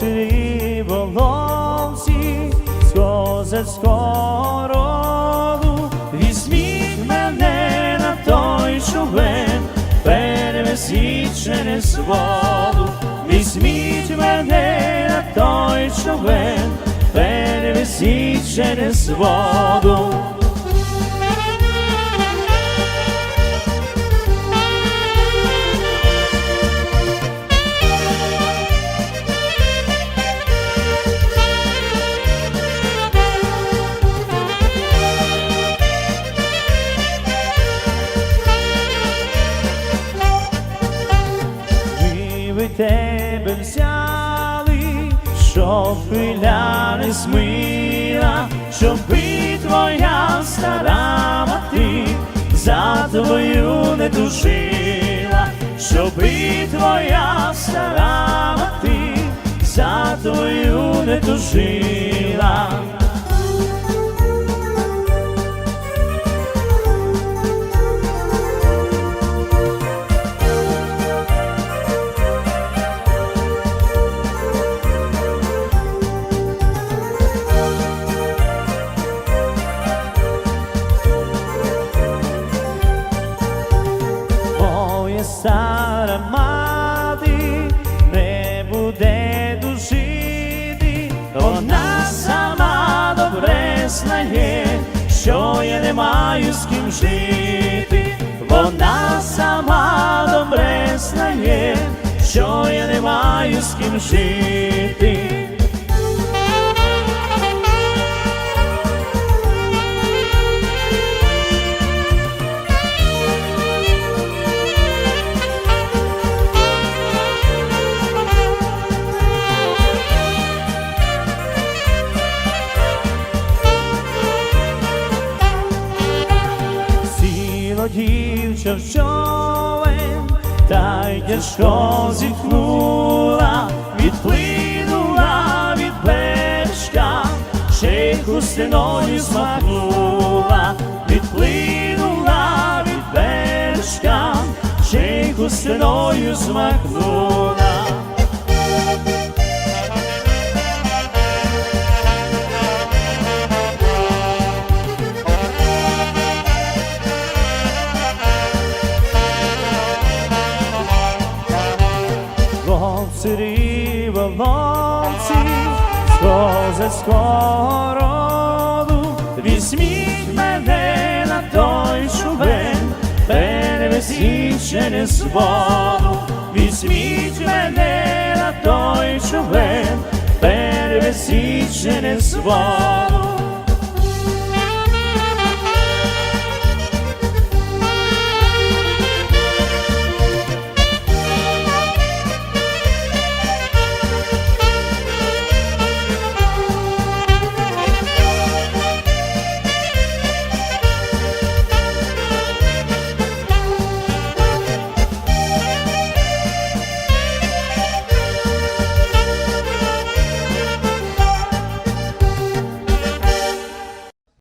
Сивій волонці, з козацького візьміть мене на той човен, перевезіть через воду, візьміть мене на той човен, перевезіть через воду. Щоб хвиля не змила, щоби твоя стара мати за твою не щоб би твоя стара мати за твою не тужила. Що я не маю з ким жити, вона сама добре знає, що я не маю з ким жити. Дівча в та й тяжко зітхнула, відплинула від бережка, ще й хустиною змахнула, відплинула від бережка, ще й хустиною змахнула. Вовцері волонці з козацького роду, візьміть мене на той човен, перевезіть через воду, візьміть мене на той човен, перевезіть через воду.